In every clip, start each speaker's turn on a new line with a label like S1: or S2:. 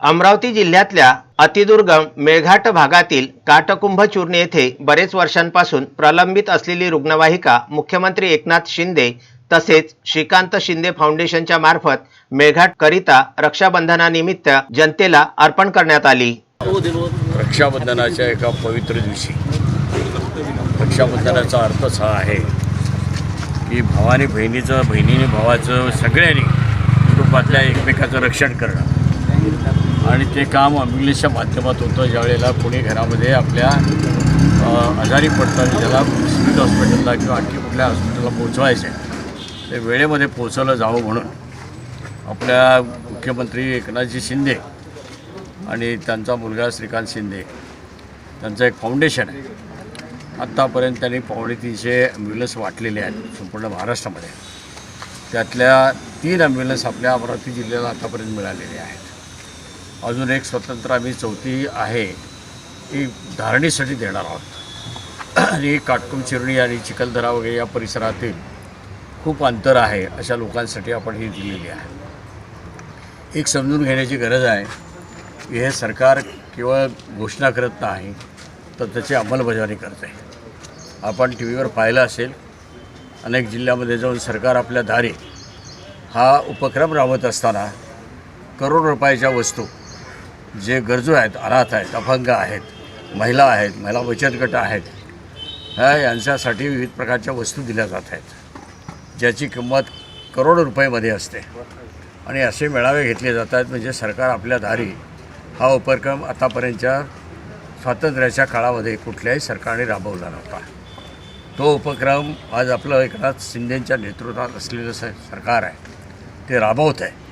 S1: अमरावती जिल्ह्यातल्या अतिदुर्गम मेळघाट भागातील काटकुंभ चूर्ण येथे बरेच वर्षांपासून प्रलंबित असलेली रुग्णवाहिका मुख्यमंत्री एकनाथ शिंदे तसेच श्रीकांत शिंदे फाउंडेशनच्या मार्फत मेळघाटकरिता रक्षाबंधनानिमित्त जनतेला अर्पण करण्यात आली.
S2: रक्षाबंधनाच्या एका पवित्र दिवशी रक्षाबंधनाचा अर्थच हा आहे की भावाने बहिणीचं बहिणीने भावाचं सगळ्यांनी कुटुंबातल्या एकमेकाचं रक्षण करणं. आणि ते काम ॲम्ब्युलन्सच्या माध्यमात होतं. ज्यावेळेला कोणी घरामध्ये आपल्या आजारी पडतात ज्याला सिव्हिल हॉस्पिटलला किंवा आणखी कुठल्या हॉस्पिटलला पोचवायचं आहे ते वेळेमध्ये पोचवलं जावं म्हणून आपल्या मुख्यमंत्री एकनाथजी शिंदे आणि त्यांचा मुलगा श्रीकांत शिंदे त्यांचं एक फाउंडेशन आहे. आत्तापर्यंत त्यांनी पावणे तीनशे ॲम्ब्युलन्स वाटलेले आहेत संपूर्ण महाराष्ट्रामध्ये. त्यातल्या तीन ॲम्ब्युलन्स आपल्या अमरावती जिल्ह्याला आतापर्यंत मिळालेले आहेत. अजून एक स्वतंत्र आम्ही चौथी आहे ती धारणीसाठी देणार आहोत. आणि काटकुम चिरणी आणि चिखलदरा वगैरे या परिसरातील खूप अंतर आहे अशा लोकांसाठी आपण ही दिलेली आहे. एक समजून घेण्याची गरज आहे की हे सरकार केवळ घोषणा करत नाही तर त्याची अंमलबजावणी करते. आपण टी व्हीवर पाहिलं असेल अनेक जिल्ह्यामध्ये जाऊन सरकार आपल्या दारी हा उपक्रम राबवत असताना करोड रुपयाच्या वस्तू जे गरजू आहेत अनाथ आहेत अपंग आहेत महिला आहेत महिला बचत गट आहेत ह्या यांच्यासाठी विविध प्रकारच्या वस्तू दिल्या जात आहेत ज्याची किंमत करोड रुपयेमध्ये असते. आणि असे मेळावे घेतले जातात म्हणजे सरकार आपल्या दारी हा उपक्रम आतापर्यंतच्या स्वातंत्र्याच्या काळामध्ये कुठल्याही सरकारने राबवला नव्हता. तो उपक्रम आज आपलं एकनाथ शिंदेंच्या नेतृत्वात असलेलं स सरकार आहे ते राबवत आहे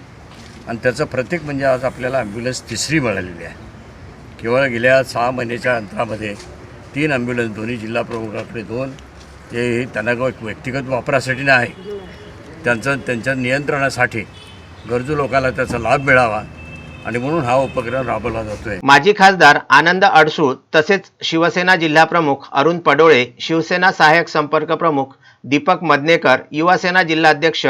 S2: आणि त्याचं प्रतीक म्हणजे आज आपल्याला ॲम्ब्युलन्स तिसरी मिळालेली आहे. केवळ गेल्या सहा महिन्याच्या अंतरामध्ये तीन ॲम्ब्युलन्स दोन्ही जिल्हा प्रमुखाकडे दोन ते त्यांना व्यक्तिगत वापरासाठी नाही. त्यांचं त्यांच्या नियंत्रणासाठी गरजू लोकांना त्याचा लाभ मिळावा आणि म्हणून हा उपक्रम राबवला जातो आहे
S1: माजी खासदार आनंद अडसूळ तसेच शिवसेना जिल्हाप्रमुख अरुण पडोळे शिवसेना सहाय्यक संपर्क प्रमुख दीपक मदनेकर युवासेना जिल्हाध्यक्ष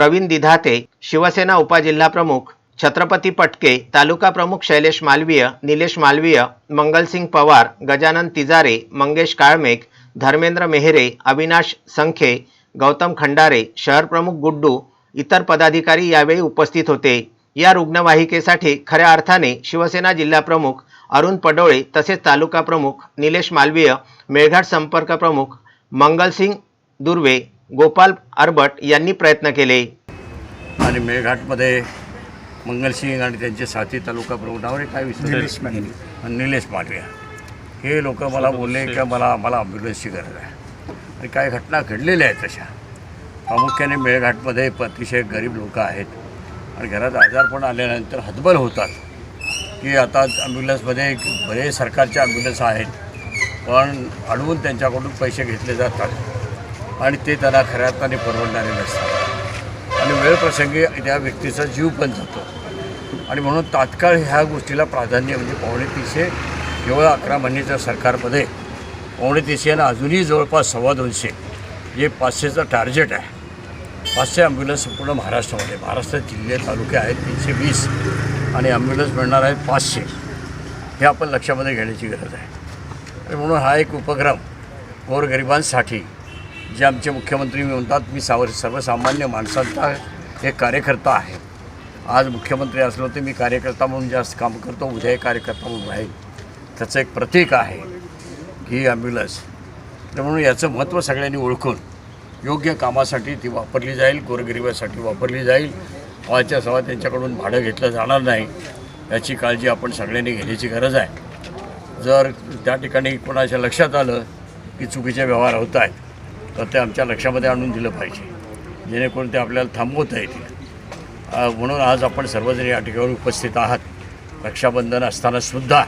S1: प्रवीण दिधाते शिवसेना उपजिल्हाप्रमुख छत्रपती पटके तालुका प्रमुख शैलेश मालवीय निलेश मालवीय मंगलसिंग पवार गजानन तिजारे मंगेश काळमेघ धर्मेंद्र मेहरे अविनाश संखे गौतम खंडारे शहर प्रमुख गुड्डू इतर पदाधिकारी यावेळी उपस्थित होते. या रुग्णवाहिकेसाठी खऱ्या अर्थाने शिवसेना जिल्हाप्रमुख अरुण पडोळे तसेच तालुका प्रमुख निलेश मालवीय मेळघाट संपर्क प्रमुख मंगलसिंग दुर्वे गोपाल आरबट यांनी प्रयत्न केले.
S2: आणि मेळघाटमध्ये मंगलसिंग आणि त्यांचे साथी तालुका प्रमुख. नाव रे काय विसरले आणि निलेश मालविया हे लोक मला बोलले की मला मला ॲम्ब्युलन्सची गरज आहे. आणि काही घटना घडलेल्या आहेत तशा. प्रामुख्याने मेळघाटमध्ये अतिशय गरीब लोक आहेत. आणि घरात आजारपण आल्यानंतर हतबल होतात. की आता ॲम्ब्युलन्समध्ये बरेच सरकारच्या ॲम्ब्युलन्स आहेत. पण अडवून त्यांच्याकडून पैसे घेतले जातात. आणि ते त्यांना खऱ्या अर्थाने परवडणारे नसतात. आणि वेळप्रसंगी त्या व्यक्तीचा जीव पण जातो. आणि म्हणून तात्काळ ह्या गोष्टीला प्राधान्य म्हणजे पावणे तीनशे केवळ अकरा महिन्याच्या सरकारमध्ये पावणे तीनशे आणि अजूनही जवळपास सव्वा दोनशे हे पाचशेचं टार्गेट आहे. पाचशे ॲम्ब्युलन्स संपूर्ण महाराष्ट्रामध्ये महाराष्ट्रात जिल्हे तालुके आहेत तीनशे वीस आणि ॲम्ब्युलन्स मिळणार आहेत पाचशे. हे आपण लक्षामध्ये घेण्याची गरज आहे. आणि म्हणून हा एक उपक्रम गोरगरिबांसाठी जे आमचे मुख्यमंत्री म्हणतात मी सावर सर्वसामान्य माणसांचा एक कार्यकर्ता आहे. आज मुख्यमंत्री असलो तर मी कार्यकर्ता म्हणून जास्त काम करतो उद्या कार्यकर्ता म्हणून राहील. त्याचं एक प्रतीक आहे ही ॲम्ब्युलन्स. तर म्हणून याचं महत्त्व सगळ्यांनी ओळखून योग्य कामासाठी ती वापरली जाईल गोरगरिबासाठी वापरली जाईल. हवाच्या सवा त्यांच्याकडून भाडं घेतलं जाणार नाही याची काळजी आपण सगळ्यांनी घेण्याची गरज आहे. जर त्या ठिकाणी कोणाच्या लक्षात आलं की चुकीचे व्यवहार होत आहेत तर ते आमच्या लक्षामध्ये आणून दिलं पाहिजे. जेणेकरून ते आपल्याला थांबवता येतील. म्हणून आज आपण सर्वजण या ठिकाणी उपस्थित आहात. रक्षाबंधन असतानासुद्धा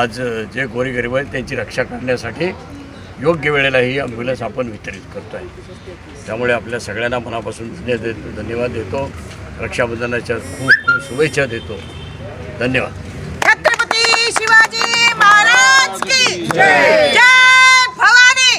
S2: आज जे गोरीगरीब आहेत त्यांची रक्षा करण्यासाठी योग्य वेळेला ही ॲम्ब्युलन्स आपण वितरित करतो आहे त्यामुळे आपल्या सगळ्यांना मनापासून देतो धन्यवाद देतो. रक्षाबंधनाच्या खूप खूप शुभेच्छा देतो. धन्यवाद
S3: छत्रपती शिवाजी महाराज की जय भवानी